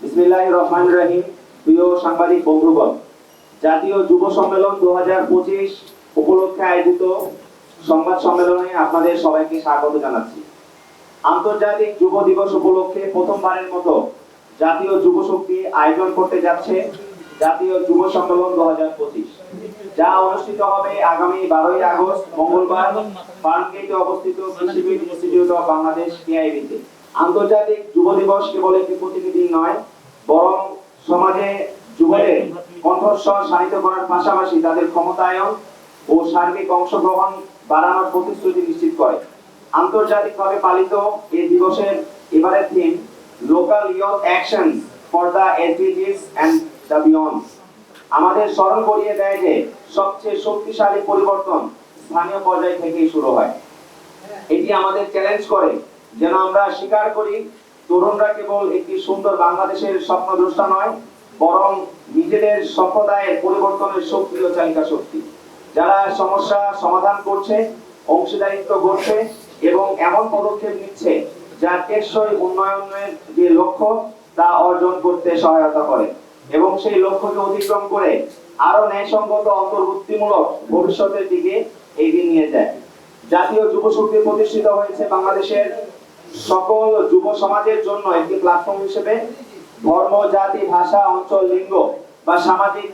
বিসমিল্লাহ রহমান রহিম, প্রিয় সাংবাদিক বন্ধুগণ, জাতীয় যুব সম্মেলন দু উপলক্ষে আয়োজিত সংবাদ সম্মেলনে আপনাদের সবাইকে স্বাগত জানাচ্ছি। আন্তর্জাতিক যুব দিবস উপলক্ষে প্রথমবারের মতো জাতীয় যুব শক্তি আয়োজন করতে যাচ্ছে জাতীয় যুব সম্মেলন দু হাজার পঁচিশ, যা অনুষ্ঠিত হবে আগামী বারোই আগস্ট, মঙ্গলবার ফার্মগেটে অবস্থিত ইনস্টিটিউট অফ বাংলাদেশ, কেআইবিতে। আন্তর্জাতিক যুব দিবস কেবল একটি প্রতিনিধি নয়, বরং সমাজে যুবদের কণ্ঠস্বর শানিত করার পাশাপাশি তাদের ক্ষমতায়ন ও সার্বিক অংশগ্রহণ বাড়ানোর প্রতিশ্রুতি নিশ্চিত করে। আন্তর্জাতিকভাবে পালিত এই দিবসের এবারের theme local youth action for the SDGs and the beyond আমাদের স্মরণ করিয়ে দেয় যে সবচেয়ে শক্তিশালী পরিবর্তন স্থানীয় পর্যায় থেকেই শুরু হয়। এটি আমাদের চ্যালেঞ্জ করে যেন আমরা স্বীকার করি, তরুণরা কেবল একটি সুন্দর বাংলাদেশের স্বপ্নদ্রষ্টা নয়, বরং নিজেদের সম্প্রদায়ের পরিবর্তনের সক্রিয় চালিকা শক্তি। যারা সমস্যা সমাধান করছে, অংশীদারিত্ব করছে এবং এমন পদক্ষেপ নিচ্ছে যা টেকসই উন্নয়নের যে লক্ষ্য, তা অর্জন করতে সহায়তা করে এবং সেই লক্ষ্যকে অতিক্রম করে আরও ন্যায়সঙ্গত, অন্তর্ভুক্তিমূলক ভবিষ্যতের দিকে এগিয়ে নিয়ে যায়। জাতীয় যুব শক্তি প্রতিষ্ঠিত হয়েছে বাংলাদেশের সকল যুব সমাজের জন্য একটি প্ল্যাটফর্ম হিসেবে ধর্ম, জাতি, ভাষা, অঞ্চল, লিঙ্গ বা সামাজিক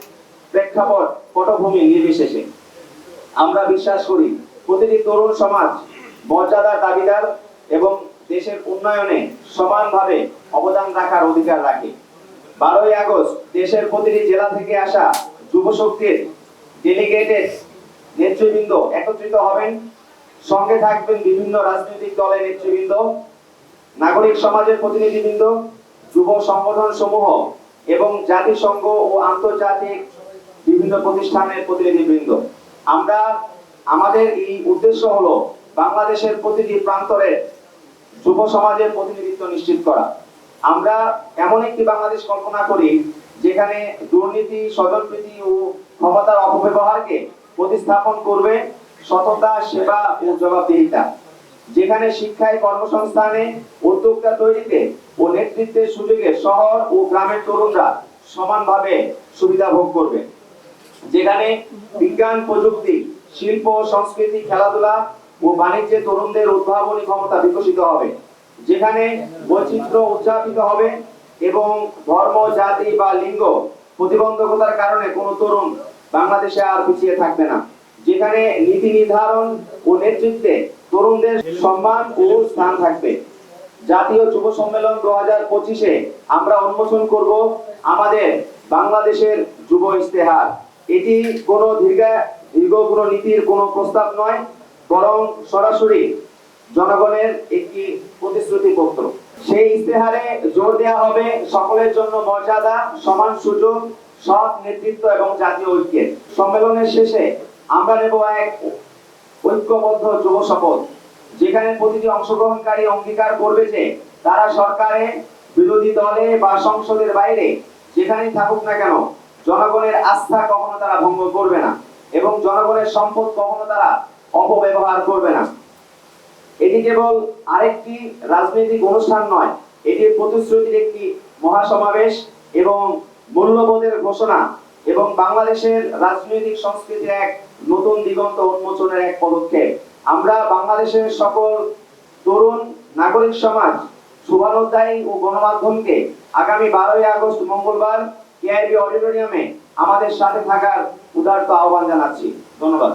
প্রেক্ষাপট, পটভূমি নির্বিশেষে। আমরা বিশ্বাস করি, প্রতিটি তরুণ সমাজ মর্যাদার দাবিদার এবং দেশের উন্নয়নে সমানভাবে অবদান রাখার অধিকার রাখে। বারোই আগস্ট, দেশের প্রতিটি জেলা থেকে আসা যুব শক্তির ডেলিগেটেড নেতৃবৃন্দ একত্রিত হবেন। সঙ্গে থাকবেন বিভিন্ন রাজনৈতিক দলের নেতৃবৃন্দ, নাগরিক সমাজের প্রতিনিধিবৃন্দ, যুব সংগঠন সমূহ এবং জাতিসংঘ ও আন্তর্জাতিক বিভিন্ন প্রতিষ্ঠানের প্রতিনিধিবৃন্দ। আমরা, আমাদের এই উদ্দেশ্য হলো বাংলাদেশের প্রতিটি প্রান্তরে যুব সমাজের প্রতিনিধিত্ব নিশ্চিত করা। আমরা এমন একটি বাংলাদেশ কল্পনা করি, যেখানে দুর্নীতি, স্বজনপ্রীতি ও ক্ষমতার অপব্যবহারকে প্রতিস্থাপন করবে সততা, সেবা ও জবাবদিহিতা। যেখানে শিক্ষায় কর্মসংস্থানে উদ্যোক্তা তৈরিতে ও নেতৃত্বের সুযোগে শহর ও গ্রামের তরুণরা সমানভাবে সুবিধা ভোগ করবে। যেখানে বিজ্ঞান, প্রযুক্তি, শিল্প, সংস্কৃতি, খেলাধুলা ও বাণিজ্যে তরুণদের উদ্ভাবনী ক্ষমতা বিকশিত হবে। যেখানে বৈচিত্র্য উদযাপিত হবে এবং ধর্ম, জাতি বা লিঙ্গ প্রতিবন্ধকতার কারণে কোনো তরুণ বাংলাদেশে আর পিছিয়ে থাকবে না। যেখানে নীতি নির্ধারণ ও নেতৃত্বে তরুণদের সম্মান ও স্থান থাকবে। জাতীয় যুব সম্মেলন দু হাজার পঁচিশে আমরা উন্মোচন করব আমাদের বাংলাদেশের যুব ইস্তেহার এটি কোনো দীর্ঘ দীর্ঘ কোনো নীতির কোনো প্রস্তাব নয়, বরং সরাসরি জনগণের একটি প্রতিশ্রুতি পত্র। সেই ইস্তেহারে জোর দেওয়া হবে সকলের জন্য মর্যাদা, সমান সুযোগ, সৎ নেতৃত্ব এবং জাতীয় ঐক্যের। সম্মেলনের শেষে আমরা নেব এক ঐক্যবদ্ধ যুব শপথ, যেখানে প্রতিটি অংশগ্রহণকারী অঙ্গীকার করবে যে তারা সরকারে, বিরোধী দলে বা সংসদের বাইরে যেখানেই থাকুক না কেন, জনগণের আস্থা কখনো তারা ভঙ্গ করবে না এবং জনগণের সম্পদ কখনো তারা অপব্যবহার করবে না। এটি কেবল আরেকটি রাজনৈতিক অনুষ্ঠান নয়, এটি প্রতিশ্রুতির একটি মহাসমাবেশ এবং মূল্যবোধের ঘোষণা। এবং বাংলাদেশের রাজনৈতিক সংস্কৃতির এক নতুন দিগন্ত উন্মোচনের এক পদক্ষেপ। আমরা বাংলাদেশের সকল তরুণ, নাগরিক সমাজ, শুভানুধ্যায়ী ও গণমাধ্যমকে আগামী বারোই আগস্ট মঙ্গলবার কেআইবি অডিটোরিয়ামে আমাদের সাথে থাকার উদারত আহ্বান জানাচ্ছি। ধন্যবাদ।